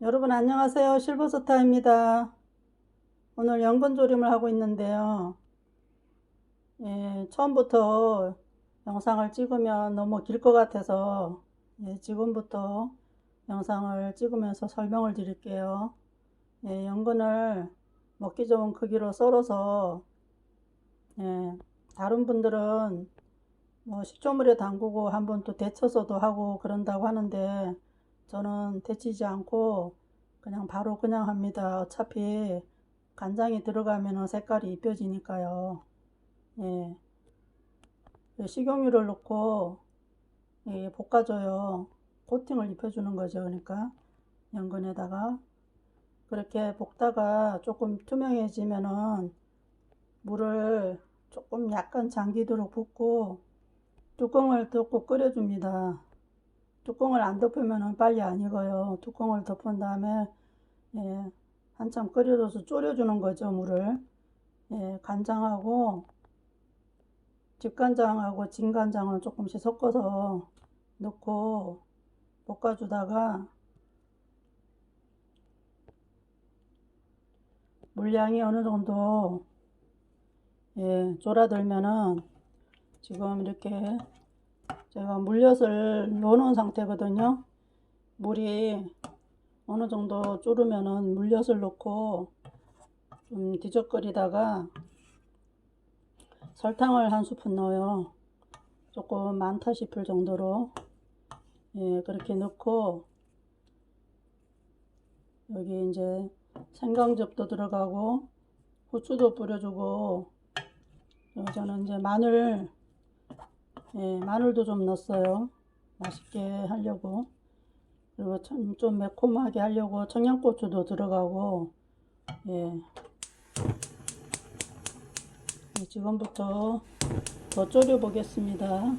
여러분 안녕하세요. 실버스타입니다. 오늘 연근조림을 하고 있는데요. 예, 처음부터 영상을 찍으면 너무 길 것 같아서 예, 지금부터 영상을 찍으면서 설명을 드릴게요. 예, 연근을 먹기 좋은 크기로 썰어서 예, 다른 분들은 뭐 식초물에 담그고 한번 또 데쳐서도 하고 그런다고 하는데 저는 데치지 않고 그냥 바로 그냥 합니다. 어차피 간장이 들어가면 색깔이 입혀지니까요. 예. 식용유를 넣고 예, 볶아줘요. 코팅을 입혀주는 거죠. 그러니까 연근에다가 그렇게 볶다가 조금 투명해지면은 물을 조금 약간 잠기도록 붓고 뚜껑을 덮고 끓여줍니다. 뚜껑을 안 덮으면 빨리 안 익어요. 뚜껑을 덮은 다음에 예, 한참 끓여줘서 졸여주는 거죠, 물을. 예, 간장하고 집간장하고 진간장을 조금씩 섞어서 넣고 볶아주다가 물량이 어느 정도 예, 졸아들면은 지금 이렇게 제가 물엿을 넣어놓은 상태거든요. 물이 어느 정도 졸으면은 물엿을 넣고 좀 뒤적거리다가 설탕을 한 스푼 넣어요. 조금 많다 싶을 정도로 예 그렇게 넣고 여기 이제 생강즙도 들어가고 후추도 뿌려주고 저는 이제 마늘 예, 마늘도 좀 넣었어요. 맛있게 하려고. 그리고 참 좀 매콤하게 하려고 청양고추도 들어가고, 예. 예, 지금부터 더 졸여 보겠습니다.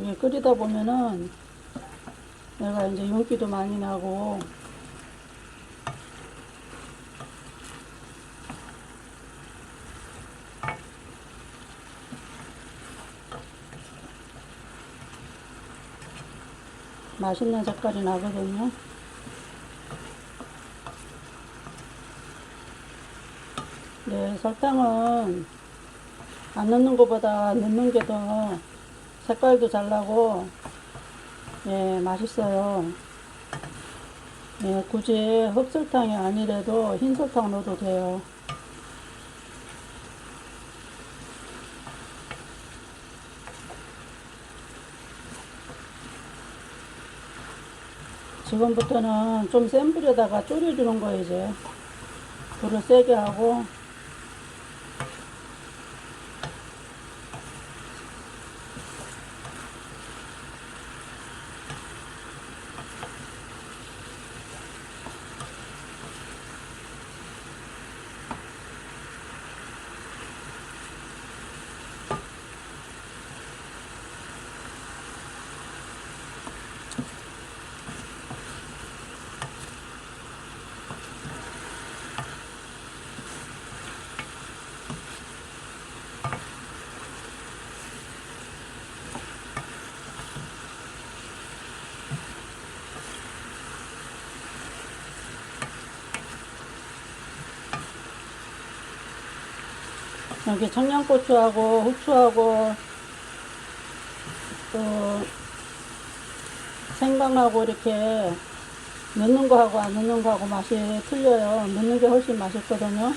이게 끓이다 보면은 내가 이제 윤기도 많이 나고 맛있는 색깔이 나거든요. 네, 설탕은 안 넣는 것보다 넣는 게 더 색깔도 잘 나고 예, 맛있어요. 예, 굳이 흑설탕이 아니래도 흰설탕 넣어도 돼요. 지금부터는 좀 센 불에다가 졸여주는 거예요, 이제. 불을 세게 하고, 여기 청양고추하고 후추하고 또 생강하고 이렇게 넣는 거하고 안 넣는 거하고 맛이 틀려요. 넣는 게 훨씬 맛있거든요.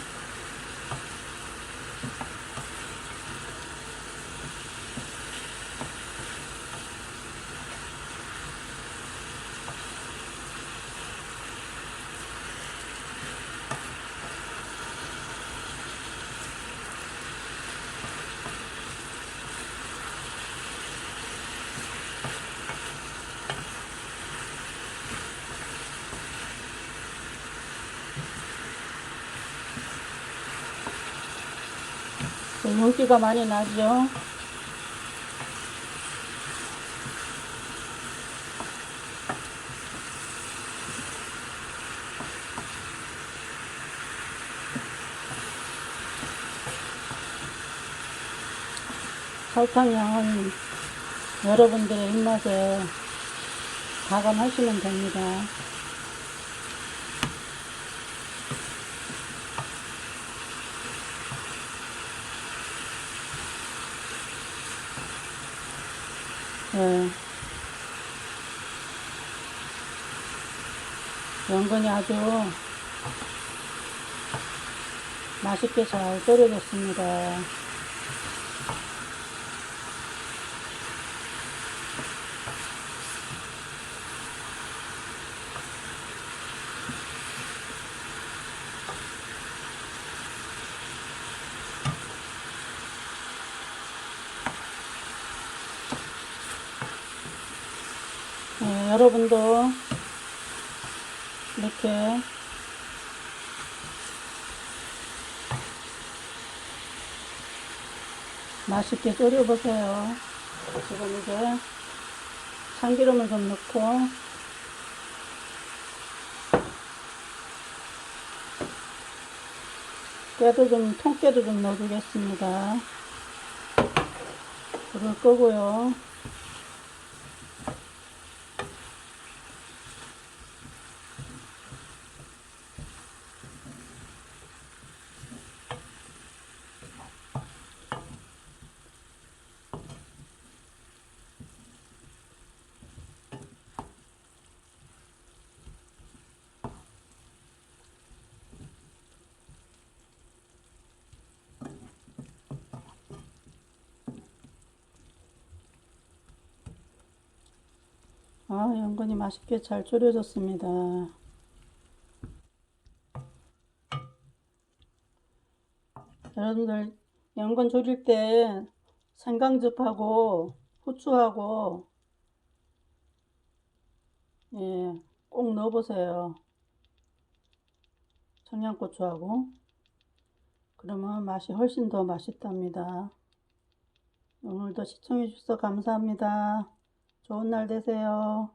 물기가 많이 나죠. 설탕 양은 여러분들의 입맛에 가감하시면 됩니다. 예. 연근이 아주 맛있게 잘 졸여졌습니다. 네, 여러분도 이렇게 맛있게 졸여보세요. 지금 이제 참기름을 좀 넣고 깨도 좀 통깨도 좀 넣어주겠습니다. 불을 끄고요. 아, 연근이 맛있게 잘 졸여졌습니다. 여러분들 연근 졸일 때 생강즙하고 후추하고 예, 꼭 넣어보세요. 청양고추하고 그러면 맛이 훨씬 더 맛있답니다. 오늘도 시청해 주셔서 감사합니다. 좋은 날 되세요.